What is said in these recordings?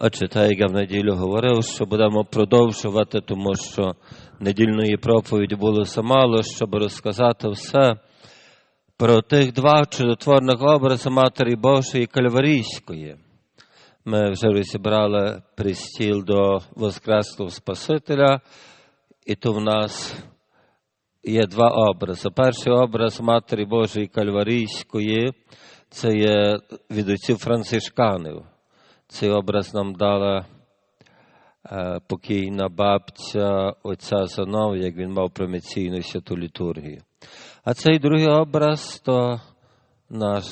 Отже, так як я в неділю говорив, що будемо продовжувати, тому що недільної проповіді було замало, щоб розказати все про тих два чудотворних образи Матері Божої Кальварійської. Ми вже розібрали пристіл до Воскреслого Спасителя, і то в нас є два образи. Перший образ Матері Божої Кальварійської це є від отців францишканів. Цей образ нам дала е, покійна бабця отця Занов, як він мав проміційну святу літургію. А цей другий образ то наш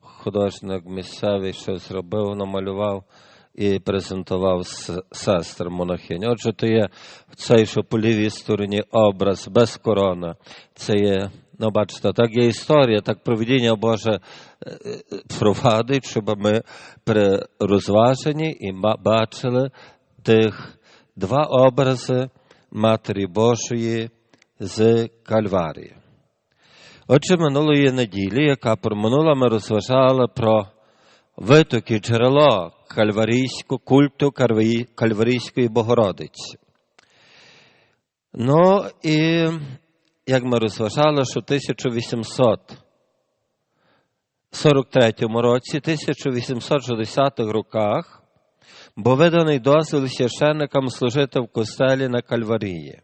художник місцевий, що зробив, намалював і презентував сестр монахинь. Отже, то є цей, що по лівій стороні образ без корона. Це є, ну бачите, так є історія, так проведіння Боже провадить, щоб ми при розваженні і бачили тих два образи Матері Божої з Кальварії. Отже, минулої неділі, яка проминула, ми розважали про витоки джерело кальварійського культу Кальварійської Богородиці. Ну і як ми розважали, що 1843 році, 1860 роках, був виданий дозвіл священникам служити в костелі на Кальварії.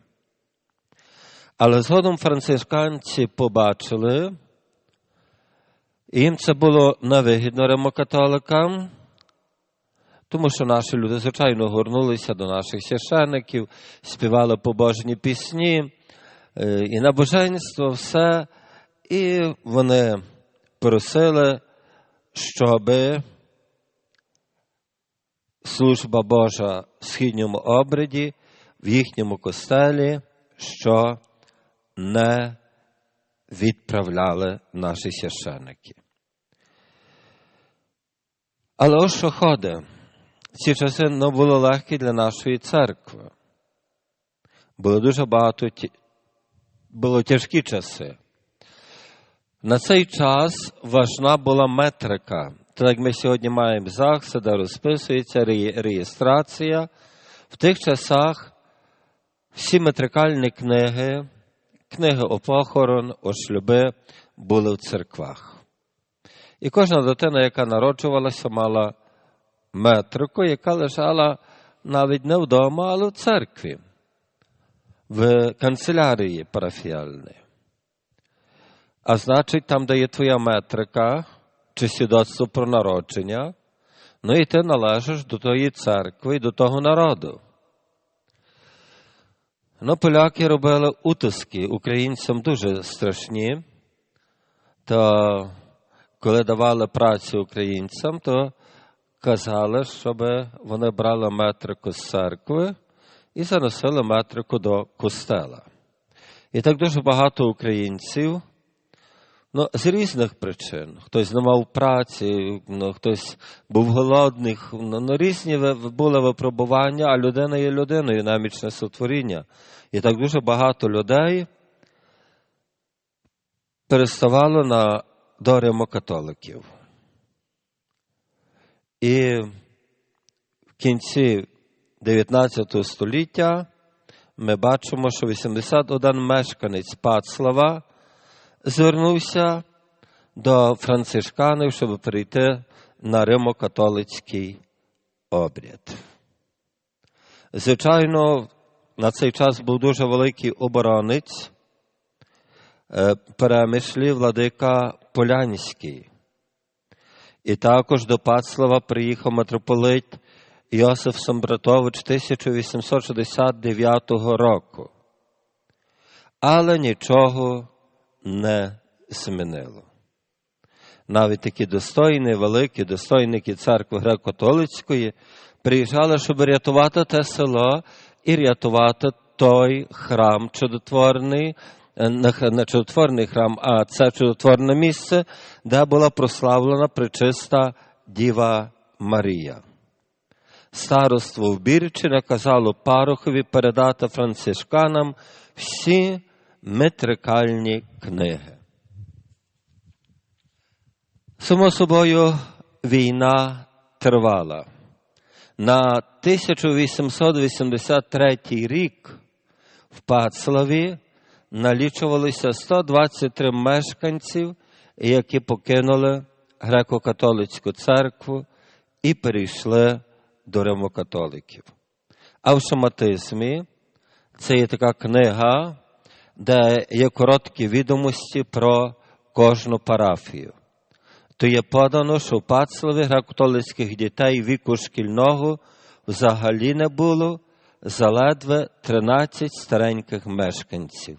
Але згодом францисканці побачили, їм це було невигідно римокатоликам, тому що наші люди, звичайно, горнулися до наших священиків, співали побожні пісні, і набоженство, все, і вони просили, щоб служба Божа в східньому обряді в їхньому костелі, що не відправляли наші священики. Але ось що ходить, ці часи не було легкі для нашої церкви. Було дуже багато було тяжкі часи. На цей час важна була метрика. Так як ми сьогодні маємо ЗАГС, де розписується реєстрація. В тих часах всі метрикальні книги, книги о похорон, о шлюби були в церквах. І кожна дитина, яка народжувалася, мала метрику, яка лежала навіть не вдома, але в церкві, в канцелярії парафіальній. А значить, там, де є твоя метрика чи свідоцтво про народження, ну і ти належиш до тої церкви і до того народу. Ну, поляки робили утиски українцям дуже страшні. То коли давали працю українцям, то казали, щоб вони брали метрику з церкви і заносили метрику до костела. І так дуже багато українців. Ну, з різних причин. Хтось не мав праці, ну, хтось був голодний, ну, ну, різні були випробування, а людина є людиною, намічне сотворіння. І так дуже багато людей переставало на до римокатоликів. І в кінці 19 століття ми бачимо, що 81 мешканець Пацлава звернувся до францишканів, щоб перейти на римокатолицький обряд. Звичайно, на цей час був дуже великий оборонець перемишлі владика Полянський. І також до Пацлава приїхав митрополит Йосиф Самбратович 1869 року. Але нічого не змінило. Навіть такі достойні, великі достойники церкви греко-католицької приїжджали, щоб рятувати те село і рятувати той храм чудотворний, не чудотворний храм, а це чудотворне місце, де була прославлена причиста Діва Марія. Староство в Бірчі наказало парохові передати францишканам всі метрикальні книги. Само собою, війна тривала. На 1883 рік в Пацлаві налічувалося 123 мешканців, які покинули греко-католицьку церкву і перейшли до римокатоликів. А в шаматизмі це є така книга, де є короткі відомості про кожну парафію. То є подано, що в Пацлаві греко-католицьких дітей віку шкільного взагалі не було заледве 13 стареньких мешканців,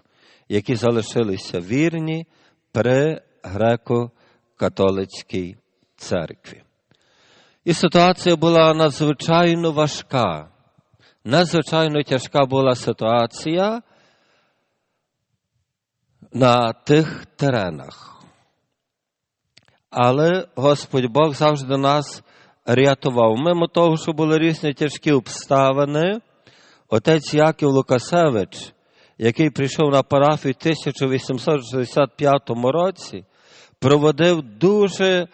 які залишилися вірні при греко-католицькій церкві. І ситуація була надзвичайно важка. Надзвичайно тяжка була ситуація на тих теренах. Але Господь Бог завжди нас рятував. Мимо того, що були різні тяжкі обставини, отець Яків Лукасевич, який прийшов на парафію в 1865 році, проводив дуже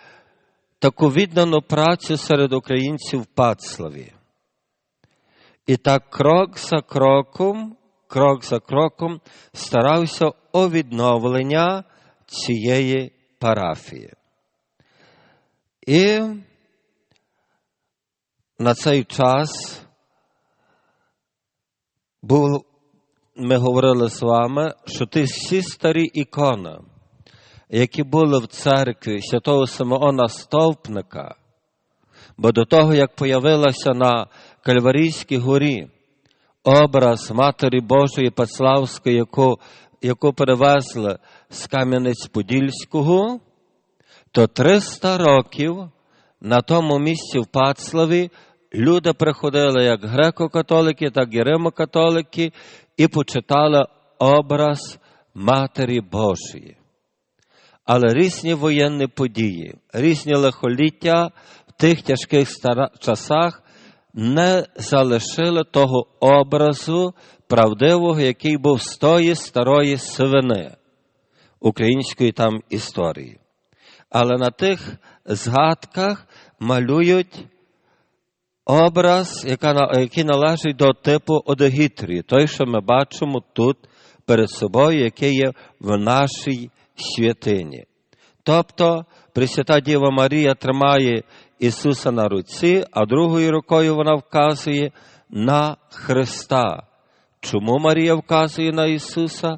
таку віддану працю серед українців в Пацлаві. І так крок за кроком, крок за кроком старався о відновлення цієї парафії. І на цей час був, ми говорили з вами, що ті всі старі ікони, які були в церкві святого Симеона Стовпника, бо до того, як появилася на Кальварійській горі образ Матері Божої Пацлавської, яку, яку перевезли з Кам'янець-Подільського, то 300 років на тому місці в Пацлаві люди приходили як греко-католики, так і римо-католики, і почитали образ Матері Божої. Але різні воєнні події, різні лихоліття в тих тяжких часах не залишили того образу правдивого, який був з тої старої сивини української там історії. Але на тих згадках малюють образ, який належить до типу Одогітрії, той, що ми бачимо тут перед собою, який є в нашій святині. Тобто Пресвята Діва Марія тримає Ісуса на руці, а другою рукою вона вказує на Христа. Чому Марія вказує на Ісуса?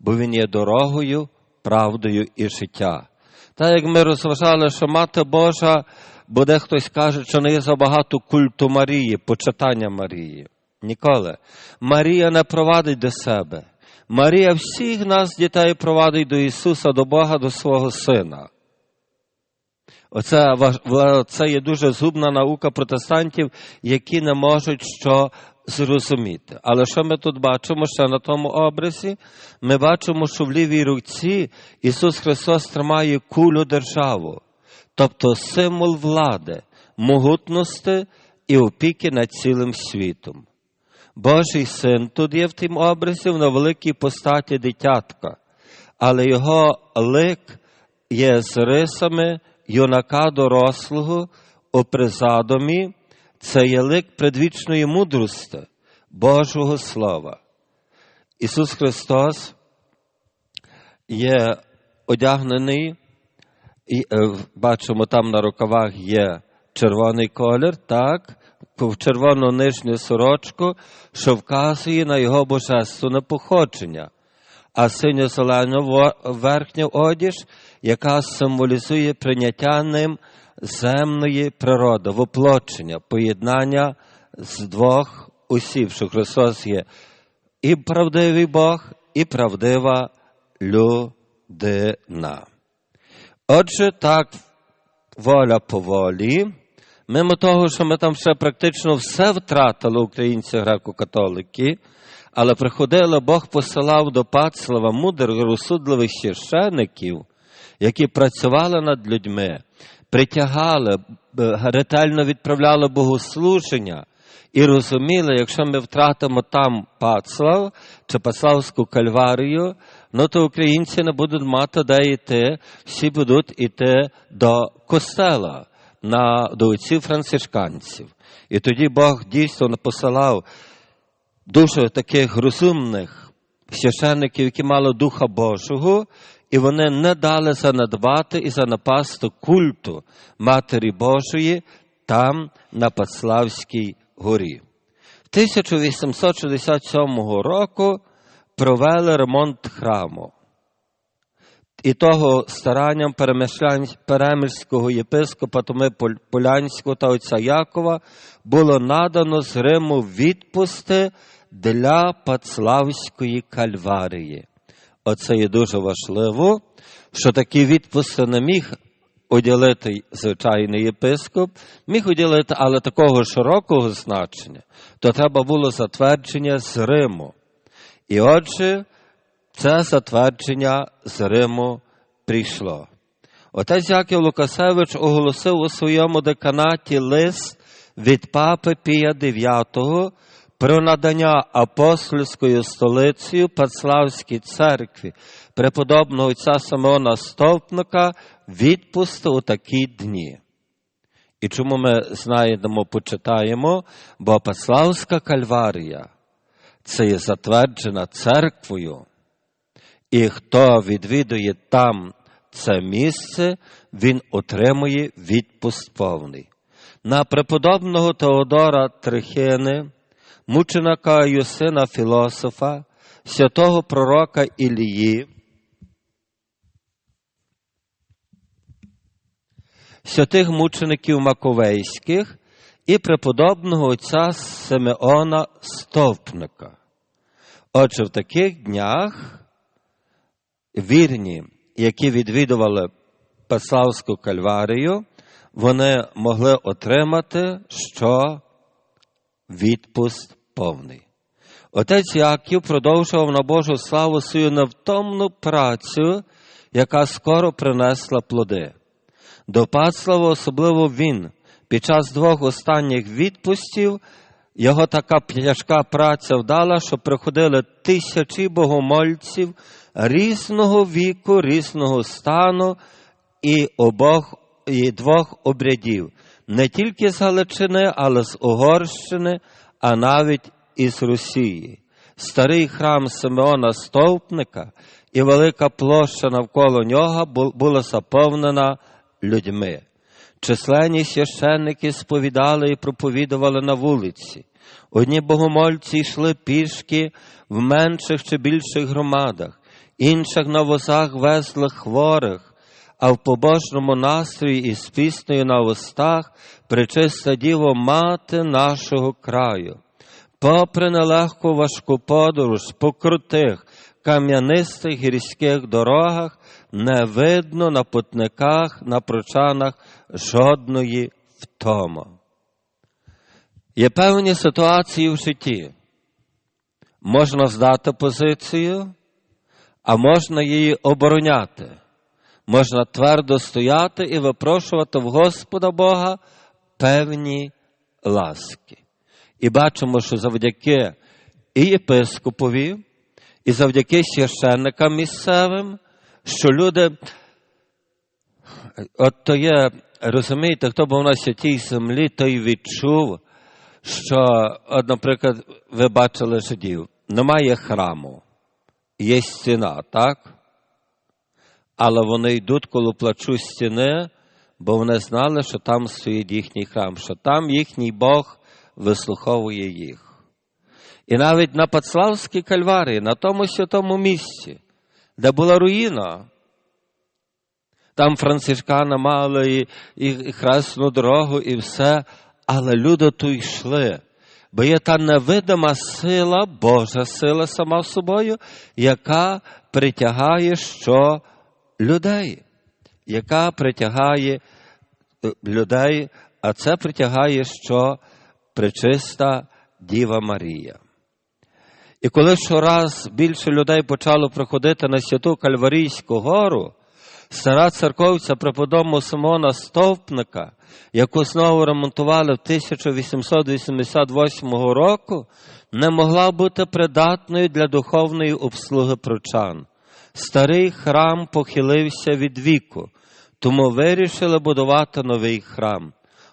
Бо Він є дорогою, правдою і життя. Так як ми розважали, що Мати Божа, бо дехтось каже, що не є забагато культу Марії, почитання Марії. Ніколи. Марія не провадить до себе. Марія всіх нас, дітей, провадить до Ісуса, до Бога, до свого Сина. Оце, це є дуже згубна наука протестантів, які не можуть що зрозуміти. Але що ми тут бачимо ще на тому образі? Ми бачимо, що в лівій руці Ісус Христос тримає кулю державу, тобто символ влади, могутності і опіки над цілим світом. Божий син тут є в тім образі на великій постаті дитятка, але його лик є з рисами юнака дорослого у призадомі, це є лик предвічної мудрості Божого Слова. Ісус Христос є одягнений, і е, бачимо, там на рукавах є червоний колір, так, в червону нижню сорочку, що вказує на його божественне походження, а синьо зелену верхню одіж, яка символізує прийняття ним земної природи, воплочення, поєднання з двох усів, що Христос є і правдивий Бог, і правдива людина. Отже, так, воля по волі, мимо того, що ми там ще практично все втратили, українці греко-католики, але приходили, Бог посилав до Пацлава мудрих, розсудливих священиків, які працювали над людьми, притягали, ретельно відправляли богослуження і розуміли, якщо ми втратимо там Пацлав чи Пацлавську кальварію, ну то українці не будуть мати де йти, всі будуть йти до костела, на, до отців францишканців. І тоді Бог дійсно посилав дуже таких розумних священників, які мали Духа Божого, і вони не дали занедбати і занапасти культу Матері Божої там, на Пацлавській горі. 1867 року провели ремонт храму. І того старанням перемирського єпископа Томи Полянського та отця Якова було надано з Риму відпусти для Пацлавської кальварії. Оце є дуже важливо, що такі відпусти не міг уділити звичайний єпископ, міг уділити, але такого широкого значення, то треба було затвердження з Риму. І отже, це затвердження з Риму прийшло. Отець Яків Лукасевич оголосив у своєму деканаті лист від папи Пія IX про надання апостольською столицею Пацлавській церкві преподобного отця Симеона Стовпника відпусту у такі дні. І чому ми знайдемо, почитаємо, бо Пацлавська кальварія це є затверджена церквою, і хто відвідує там це місце, він отримує відпуст повний. На преподобного Теодора Трихини, мученика Юсина філософа, святого пророка Ілії, святих мучеників Маковейських і преподобного отця Симеона Стовпника. Отже, в таких днях вірні, які відвідували Пеславську кальварію, вони могли отримати що відпуст повний. Отець Яків продовжував на Божу славу свою невтомну працю, яка скоро принесла плоди. До Пацлава особливо він під час двох останніх відпустів його така тяжка праця вдала, що приходили тисячі богомольців різного віку, різного стану і обох і двох обрядів, не тільки з Галичини, але з Угорщини, а навіть із Росії. Старий храм Симеона Стовпника і велика площа навколо нього була заповнена людьми. Численні священники сповідали і проповідували на вулиці. Одні богомольці йшли пішки в менших чи більших громадах, інших на возах везли хворих, а в побожному настрої і з піснею на устах причиста діво мати нашого краю. Попри нелегку важку подорож по крутих, кам'янистих гірських дорогах, не видно на путниках, на прочанах жодної втоми. Є певні ситуації в житті. Можна здати позицію, а можна її обороняти. Можна твердо стояти і випрошувати в Господа Бога певні ласки. І бачимо, що завдяки і єпископові, і завдяки священникам місцевим, що люди, от то є, розумієте, хто був на святій землі, той відчув, що, от, наприклад, ви бачили жидів, немає храму, є стіна, так? Але вони йдуть коло плачу стіни, бо вони знали, що там стоїть їхній храм, що там їхній Бог вислуховує їх. І навіть на Пацлавській кальварії, на тому святому місці, де була руїна, там францишкана мали і, і, і хресну дорогу, і все, але люди тут йшли. Бо є та невидима сила, Божа сила сама собою, яка притягає що людей, яка притягає е, людей, а це притягає що причиста Діва Марія. І коли щораз більше людей почало приходити на святу Кальварійську гору, стара церковця преподобного Симона Стовпника, яку знову ремонтували в 1888 року, не могла бути придатною для духовної обслуги прочан. Старий храм похилився від віку, тому вирішили будувати новий храм.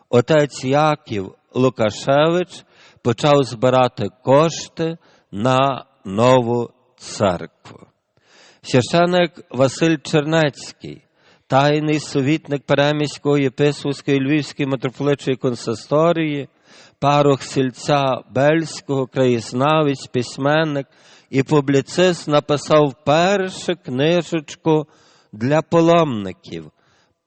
Отець Яків Лукашевич почав збирати кошти на нову церкву. Священик Василь Чернецький, тайний совітник Переміської єпископської Львівської митрополитчої консисторії, парох сільця Бельського, краєзнавець, письменник і публіцист написав першу книжечку для паломників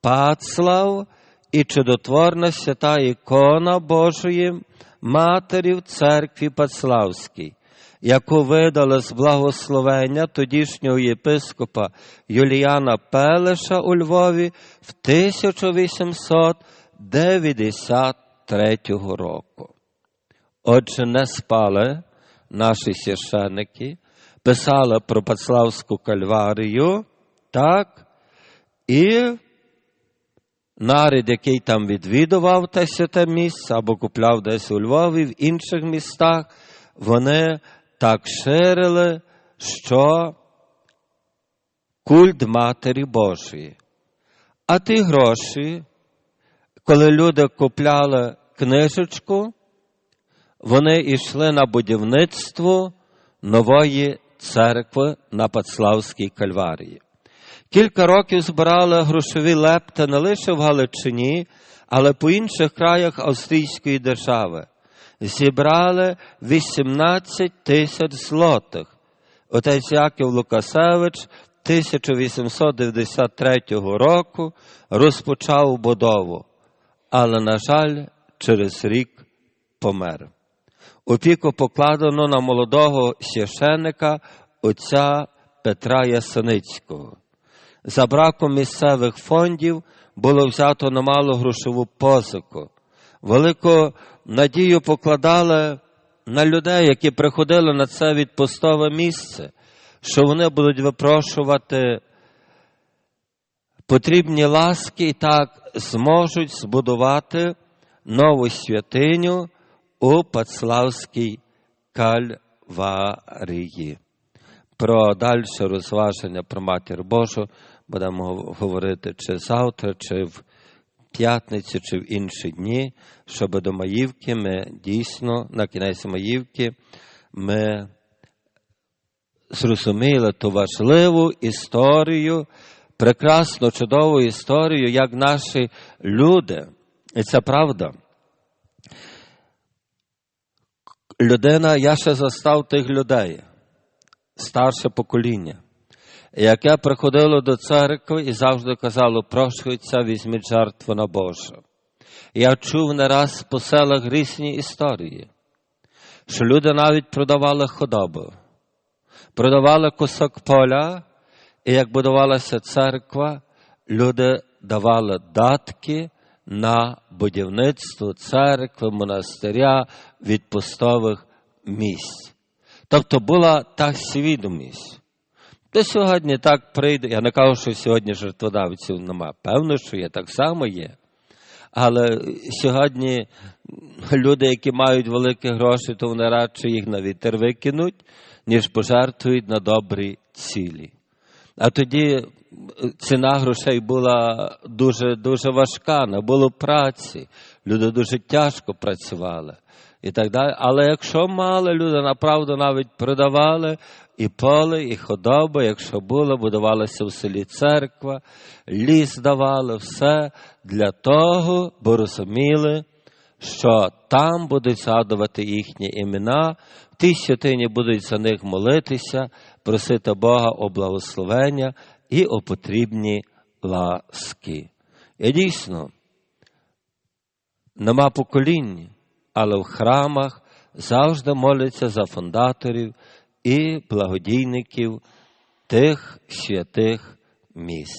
Пацлав і чудотворна свята ікона Божої Матері в церкві Пацлавській, яку видали з благословення тодішнього єпископа Юліана Пелеша у Львові в 1893 року. Отже, не спали наші священики, писали про Пацлавську кальварію, так, і нарід, який там відвідував те святе місце або купляв десь у Львові, в інших містах, вони так ширили, що культ Матері Божої. А ті гроші, коли люди купляли книжечку, вони йшли на будівництво нової церкви на Пацлавській кальварії. Кілька років збирали грошові лепти не лише в Галичині, але по інших краях Австрійської держави. Зібрали 18 тисяч злотих. Отець Яків Лукасевич 1893 року розпочав будову, але, на жаль, через рік помер. Опіку покладено на молодого священика отця Петра Ясеницького. За браком місцевих фондів було взято немало грошову позику. Велику надію покладали на людей, які приходили на це відпустове місце, що вони будуть випрошувати потрібні ласки і так зможуть збудувати нову святиню у Пацлавській кальварії. Про дальше розваження про матір Божу будемо говорити чи завтра, чи в п'ятницю, чи в інші дні, щоб до Маївки ми дійсно на кінець Маївки ми зрозуміли ту важливу історію, прекрасну, чудову історію, як наші люди, і це правда. Людина, я ще застав тих людей старше покоління, яке приходило до церкви і завжди казало, прошується, візьміть жертву на Божу. Я чув не раз по селах різні історії, що люди навіть продавали худобу, продавали кусок поля, і як будувалася церква, люди давали датки на будівництво церкви, монастиря, відпустових місць. Тобто була та свідомість. То сьогодні так прийде. Я не кажу, що сьогодні жертводавців нема. Певно, що є, так само є. Але сьогодні люди, які мають великі гроші, то вони радше їх на вітер викинуть, ніж пожертвують на добрі цілі. А тоді ціна грошей була дуже дуже важка, не було праці. Люди дуже тяжко працювали і так далі. Але якщо мали люди, направду навіть продавали і поле, і худоба, якщо було, будувалася в селі церква, ліс давали, все для того, бо розуміли, що там будуть згадувати їхні імена, в тій святині будуть за них молитися, просити Бога о благословення і о потрібні ласки. І дійсно, нема покоління але в храмах завжди моляться за фундаторів і благодійників тих святих міст.